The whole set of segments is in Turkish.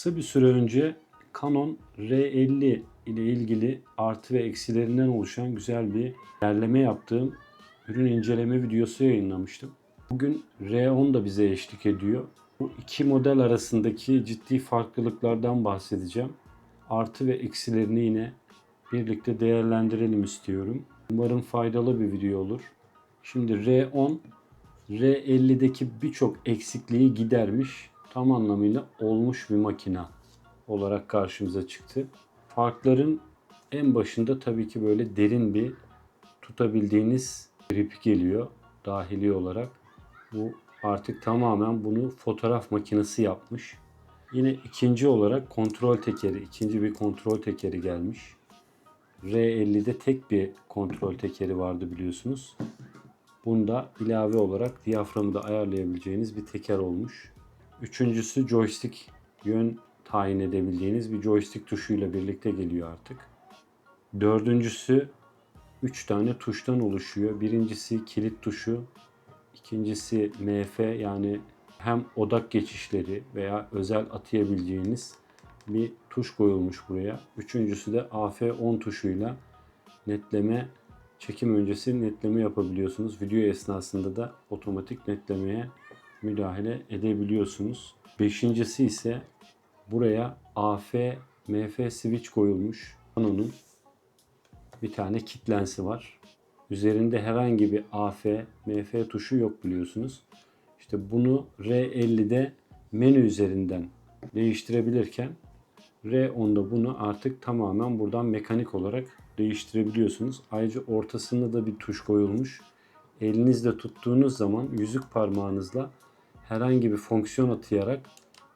Kısa bir süre önce Canon R50 ile ilgili artı ve eksilerinden oluşan güzel bir derleme yaptığım ürün inceleme videosu yayınlamıştım. Bugün R10 da bize eşlik ediyor. Bu iki model arasındaki ciddi farklılıklardan bahsedeceğim. Artı ve eksilerini yine birlikte değerlendirelim istiyorum. Umarım faydalı bir video olur. Şimdi R10 R50'deki birçok eksikliği gidermiş, tam anlamıyla olmuş bir makina olarak karşımıza çıktı. Farkların en başında tabii ki böyle derin bir tutabildiğiniz grip geliyor dahili olarak. Bu artık tamamen bunu fotoğraf makinesi yapmış. Yine ikinci olarak kontrol tekeri, ikinci bir kontrol tekeri gelmiş. R50'de tek bir kontrol tekeri vardı biliyorsunuz. Bunda ilave olarak diyaframı da ayarlayabileceğiniz bir teker olmuş. Üçüncüsü joystick yön tayin edebildiğiniz bir joystick tuşuyla birlikte geliyor artık. Dördüncüsü 3 tane tuştan oluşuyor. Birincisi kilit tuşu, ikincisi MF yani hem odak geçişleri veya özel atayabileceğiniz bir tuş koyulmuş buraya. Üçüncüsü de AF10 tuşuyla netleme çekim öncesi netleme yapabiliyorsunuz. Video esnasında da otomatik netlemeye müdahale edebiliyorsunuz. Beşincisi ise buraya AF MF switch koyulmuş. Canon'un bir tane kit lensi var. Üzerinde herhangi bir AF, MF tuşu yok biliyorsunuz. İşte bunu R50'de menü üzerinden değiştirebilirken R10'da bunu artık tamamen buradan mekanik olarak değiştirebiliyorsunuz. Ayrıca ortasında da bir tuş koyulmuş. Elinizle tuttuğunuz zaman yüzük parmağınızla herhangi bir fonksiyon atayarak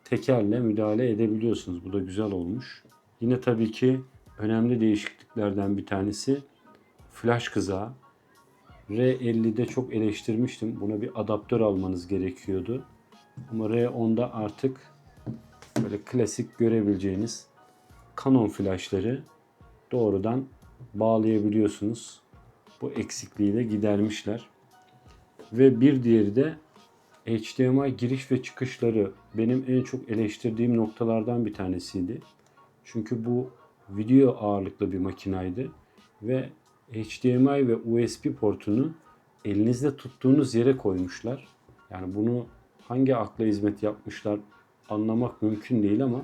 tekerle müdahale edebiliyorsunuz. Bu da güzel olmuş. Yine tabii ki önemli değişikliklerden bir tanesi flash kızağı. R50'de çok eleştirmiştim. Buna bir adaptör almanız gerekiyordu. Ama R10'da artık böyle klasik görebileceğiniz Canon flashları doğrudan bağlayabiliyorsunuz. Bu eksikliği de gidermişler. Ve bir diğeri de HDMI giriş ve çıkışları benim en çok eleştirdiğim noktalardan bir tanesiydi. Çünkü bu video ağırlıklı bir makinaydı ve HDMI ve USB portunu elinizde tuttuğunuz yere koymuşlar. Yani bunu hangi akla hizmet yapmışlar anlamak mümkün değil ama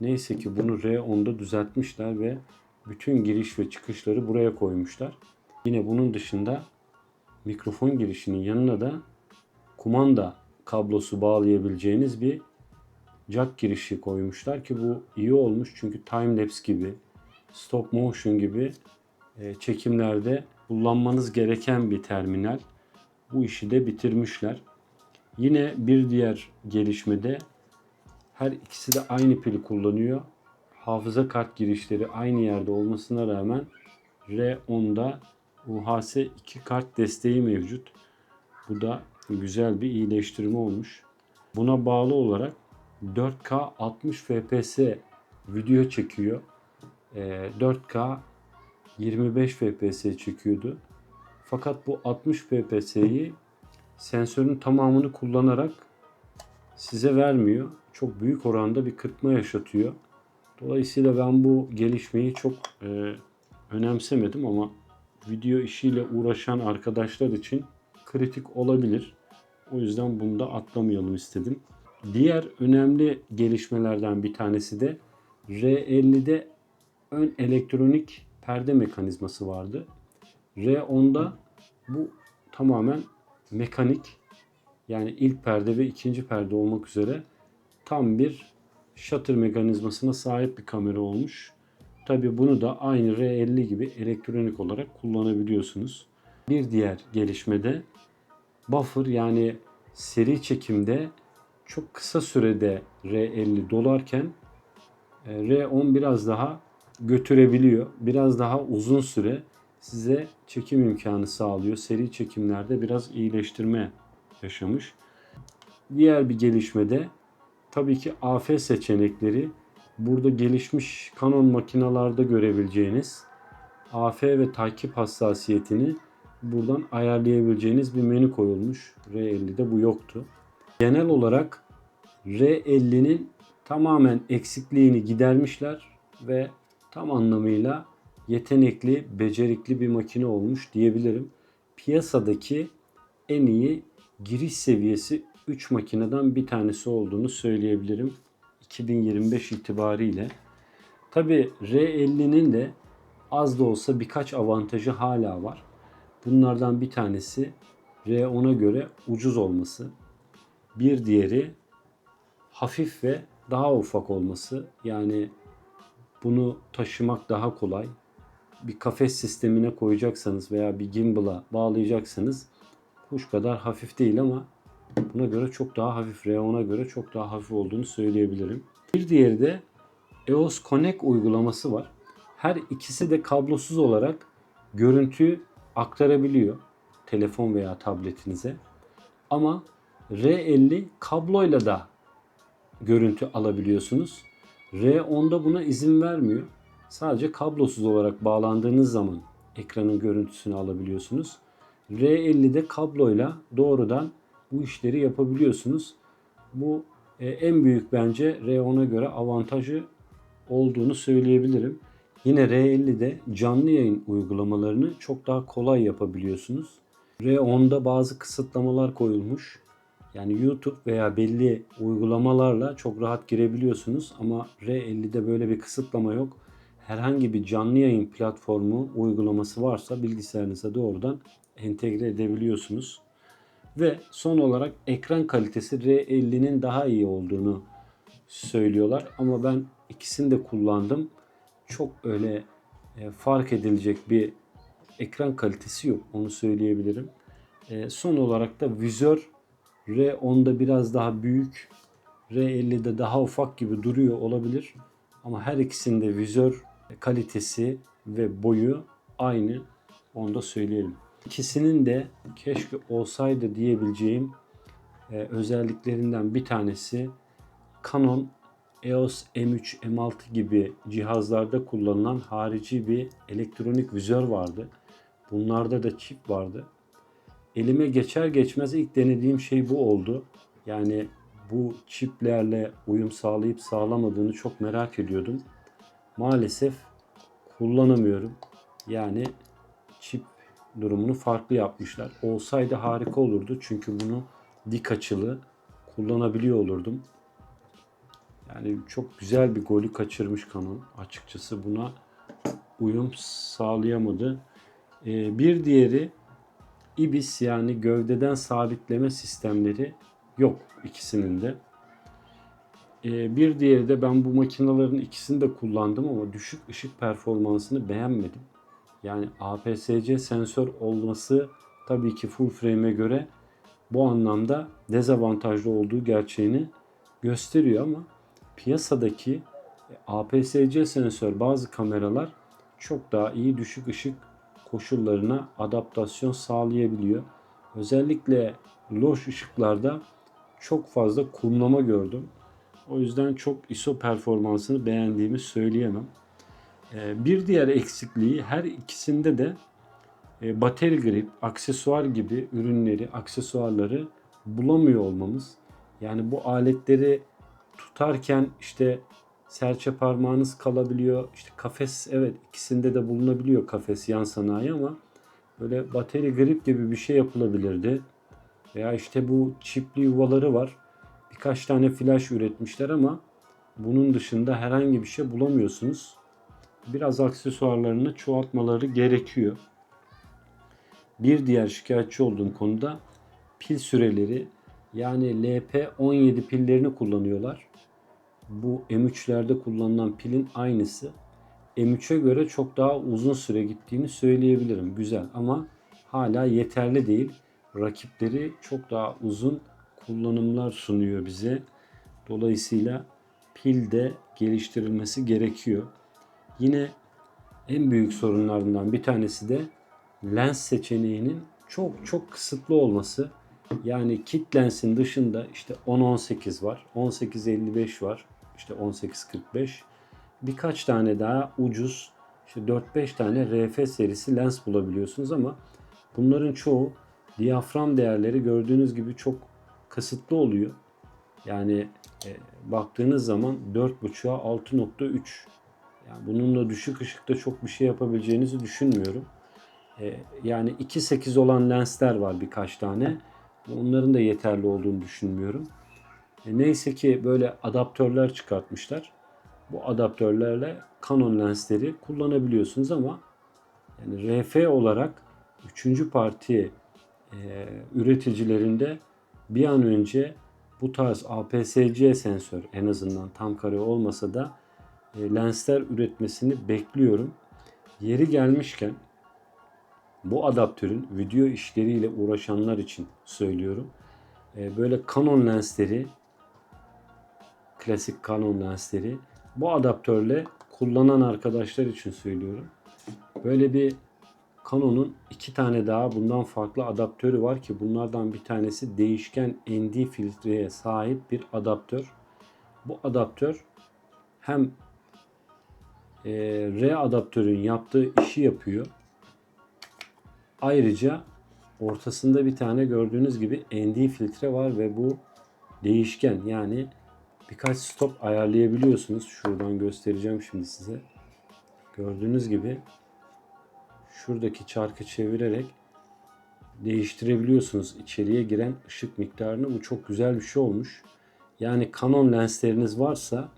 neyse ki bunu R10'da düzeltmişler ve bütün giriş ve çıkışları buraya koymuşlar. Yine bunun dışında mikrofon girişinin yanına da kumanda kablosu bağlayabileceğiniz bir jack girişi koymuşlar ki bu iyi olmuş çünkü time lapse gibi stop motion gibi e, çekimlerde kullanmanız gereken bir terminal. Bu işi de bitirmişler. Yine bir diğer gelişmede her ikisi de aynı pili kullanıyor. Hafıza kart girişleri aynı yerde olmasına rağmen R10'da UHS 2 kart desteği mevcut. Bu da güzel bir iyileştirme olmuş. Buna bağlı olarak 4K 60 FPS video çekiyor. 4K 25 FPS çekiyordu. Fakat bu 60 FPS'yi sensörün tamamını kullanarak size vermiyor. Çok büyük oranda bir kırpma yaşatıyor. Dolayısıyla ben bu gelişmeyi çok e, önemsemedim ama video işiyle uğraşan arkadaşlar için kritik olabilir. O yüzden bunu da atlamayalım istedim. Diğer önemli gelişmelerden bir tanesi de R50'de ön elektronik perde mekanizması vardı. R10'da bu tamamen mekanik yani ilk perde ve ikinci perde olmak üzere tam bir shutter mekanizmasına sahip bir kamera olmuş. Tabi bunu da aynı R50 gibi elektronik olarak kullanabiliyorsunuz. Bir diğer gelişmede buffer yani seri çekimde çok kısa sürede R50 dolarken e, R10 biraz daha götürebiliyor. Biraz daha uzun süre size çekim imkanı sağlıyor. Seri çekimlerde biraz iyileştirme yaşamış. Diğer bir gelişmede tabii ki AF seçenekleri burada gelişmiş Canon makinalarda görebileceğiniz AF ve takip hassasiyetini buradan ayarlayabileceğiniz bir menü koyulmuş. R50'de bu yoktu. Genel olarak R50'nin tamamen eksikliğini gidermişler ve tam anlamıyla yetenekli, becerikli bir makine olmuş diyebilirim. Piyasadaki en iyi giriş seviyesi 3 makineden bir tanesi olduğunu söyleyebilirim 2025 itibariyle. Tabi R50'nin de az da olsa birkaç avantajı hala var. Bunlardan bir tanesi R10'a göre ucuz olması. Bir diğeri hafif ve daha ufak olması. Yani bunu taşımak daha kolay. Bir kafes sistemine koyacaksanız veya bir gimbal'a bağlayacaksanız kuş kadar hafif değil ama buna göre çok daha hafif. R10'a göre çok daha hafif olduğunu söyleyebilirim. Bir diğeri de EOS Connect uygulaması var. Her ikisi de kablosuz olarak görüntü aktarabiliyor telefon veya tabletinize. Ama R50 kabloyla da görüntü alabiliyorsunuz. R10'da buna izin vermiyor. Sadece kablosuz olarak bağlandığınız zaman ekranın görüntüsünü alabiliyorsunuz. R50'de kabloyla doğrudan bu işleri yapabiliyorsunuz. Bu e, en büyük bence R10'a göre avantajı olduğunu söyleyebilirim. Yine R50'de canlı yayın uygulamalarını çok daha kolay yapabiliyorsunuz. R10'da bazı kısıtlamalar koyulmuş. Yani YouTube veya belli uygulamalarla çok rahat girebiliyorsunuz ama R50'de böyle bir kısıtlama yok. Herhangi bir canlı yayın platformu uygulaması varsa bilgisayarınıza doğrudan entegre edebiliyorsunuz. Ve son olarak ekran kalitesi R50'nin daha iyi olduğunu söylüyorlar ama ben ikisini de kullandım. Çok öyle e, fark edilecek bir ekran kalitesi yok onu söyleyebilirim. E, son olarak da vizör R10'da biraz daha büyük, R50'de daha ufak gibi duruyor olabilir. Ama her ikisinde vizör kalitesi ve boyu aynı. Onu da söyleyelim. İkisinin de keşke olsaydı diyebileceğim e, özelliklerinden bir tanesi Canon EOS M3, M6 gibi cihazlarda kullanılan harici bir elektronik vizör vardı. Bunlarda da çip vardı. Elime geçer geçmez ilk denediğim şey bu oldu. Yani bu çiplerle uyum sağlayıp sağlamadığını çok merak ediyordum. Maalesef kullanamıyorum. Yani çip durumunu farklı yapmışlar. Olsaydı harika olurdu çünkü bunu dik açılı kullanabiliyor olurdum. Yani çok güzel bir golü kaçırmış Canon. Açıkçası buna uyum sağlayamadı. Ee, bir diğeri ibis yani gövdeden sabitleme sistemleri yok ikisinin de. Ee, bir diğeri de ben bu makinaların ikisini de kullandım ama düşük ışık performansını beğenmedim. Yani APS-C sensör olması tabii ki full frame'e göre bu anlamda dezavantajlı olduğu gerçeğini gösteriyor ama piyasadaki APS-C sensör bazı kameralar çok daha iyi düşük ışık koşullarına adaptasyon sağlayabiliyor. Özellikle loş ışıklarda çok fazla kumlama gördüm. O yüzden çok ISO performansını beğendiğimi söyleyemem. Ee, bir diğer eksikliği her ikisinde de e, bateri grip, aksesuar gibi ürünleri, aksesuarları bulamıyor olmamız. Yani bu aletleri tutarken işte serçe parmağınız kalabiliyor. İşte kafes evet ikisinde de bulunabiliyor kafes yan sanayi ama böyle bateri grip gibi bir şey yapılabilirdi. Veya işte bu çipli yuvaları var. Birkaç tane flash üretmişler ama bunun dışında herhangi bir şey bulamıyorsunuz. Biraz aksesuarlarını çoğaltmaları gerekiyor. Bir diğer şikayetçi olduğum konuda pil süreleri yani LP17 pillerini kullanıyorlar bu M3'lerde kullanılan pilin aynısı. M3'e göre çok daha uzun süre gittiğini söyleyebilirim. Güzel ama hala yeterli değil. Rakipleri çok daha uzun kullanımlar sunuyor bize. Dolayısıyla pil de geliştirilmesi gerekiyor. Yine en büyük sorunlarından bir tanesi de lens seçeneğinin çok çok kısıtlı olması. Yani kit lensin dışında işte 10-18 var, 18-55 var, işte 1845. Birkaç tane daha ucuz işte 4-5 tane RF serisi lens bulabiliyorsunuz ama bunların çoğu diyafram değerleri gördüğünüz gibi çok kısıtlı oluyor. Yani e, baktığınız zaman 4.5'a 6.3. Yani bununla düşük ışıkta çok bir şey yapabileceğinizi düşünmüyorum. E, yani 2.8 olan lensler var birkaç tane. Onların da yeterli olduğunu düşünmüyorum. E, neyse ki böyle adaptörler çıkartmışlar. Bu adaptörlerle Canon lensleri kullanabiliyorsunuz ama yani RF olarak üçüncü parti e, üreticilerinde bir an önce bu tarz APS-C sensör en azından tam kare olmasa da e, lensler üretmesini bekliyorum. Yeri gelmişken bu adaptörün video işleriyle uğraşanlar için söylüyorum. E, böyle Canon lensleri klasik Canon lensleri bu adaptörle kullanan arkadaşlar için söylüyorum. Böyle bir Canon'un iki tane daha bundan farklı adaptörü var ki bunlardan bir tanesi değişken ND filtreye sahip bir adaptör. Bu adaptör hem e, R adaptörün yaptığı işi yapıyor. Ayrıca ortasında bir tane gördüğünüz gibi ND filtre var ve bu değişken yani birkaç stop ayarlayabiliyorsunuz. Şuradan göstereceğim şimdi size. Gördüğünüz gibi şuradaki çarkı çevirerek değiştirebiliyorsunuz içeriye giren ışık miktarını. Bu çok güzel bir şey olmuş. Yani Canon lensleriniz varsa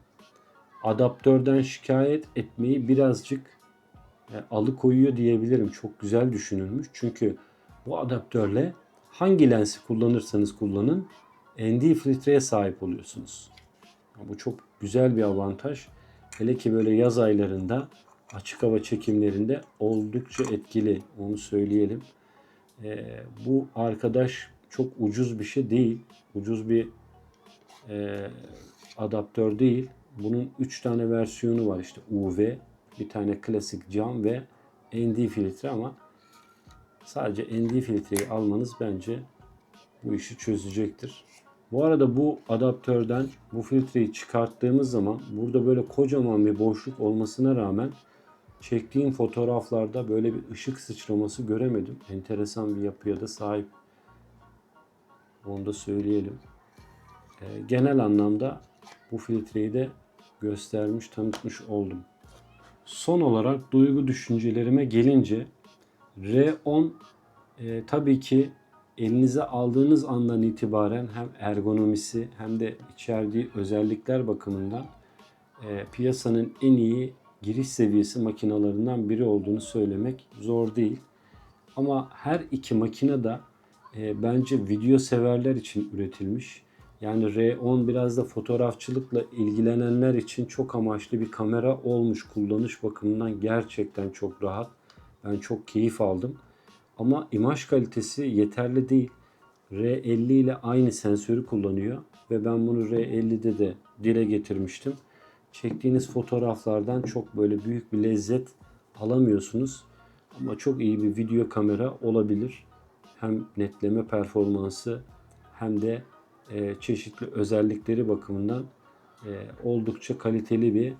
adaptörden şikayet etmeyi birazcık alıkoyuyor diyebilirim. Çok güzel düşünülmüş. Çünkü bu adaptörle hangi lensi kullanırsanız kullanın ND filtreye sahip oluyorsunuz. Bu çok güzel bir avantaj. Hele ki böyle yaz aylarında açık hava çekimlerinde oldukça etkili. Onu söyleyelim. Ee, bu arkadaş çok ucuz bir şey değil. Ucuz bir e, adaptör değil. Bunun 3 tane versiyonu var işte UV, bir tane klasik cam ve ND filtre ama sadece ND filtreyi almanız bence bu işi çözecektir. Bu arada bu adaptörden bu filtreyi çıkarttığımız zaman burada böyle kocaman bir boşluk olmasına rağmen çektiğim fotoğraflarda böyle bir ışık sıçraması göremedim. Enteresan bir yapıya da sahip. Onu da söyleyelim. Ee, genel anlamda bu filtreyi de göstermiş, tanıtmış oldum. Son olarak duygu düşüncelerime gelince R10 e, tabii ki elinize aldığınız andan itibaren hem ergonomisi hem de içerdiği özellikler bakımından e, piyasanın en iyi giriş seviyesi makinalarından biri olduğunu söylemek zor değil. Ama her iki makine de e, bence video severler için üretilmiş. Yani R10 biraz da fotoğrafçılıkla ilgilenenler için çok amaçlı bir kamera olmuş. Kullanış bakımından gerçekten çok rahat. Ben çok keyif aldım. Ama imaj kalitesi yeterli değil. R50 ile aynı sensörü kullanıyor ve ben bunu R50'de de dile getirmiştim. Çektiğiniz fotoğraflardan çok böyle büyük bir lezzet alamıyorsunuz. Ama çok iyi bir video kamera olabilir. Hem netleme performansı hem de e, çeşitli özellikleri bakımından e, oldukça kaliteli bir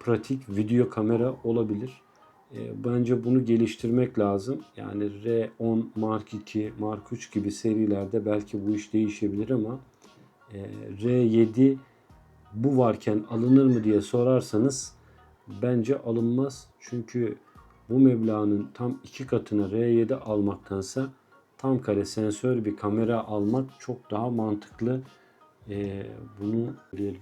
pratik video kamera olabilir. E, bence bunu geliştirmek lazım. Yani R10, Mark II, Mark 3 gibi serilerde belki bu iş değişebilir ama e, R7 bu varken alınır mı diye sorarsanız bence alınmaz. Çünkü bu meblağın tam iki katına R7 almaktansa tam kare sensör bir kamera almak çok daha mantıklı. Ee, bunu diyelim.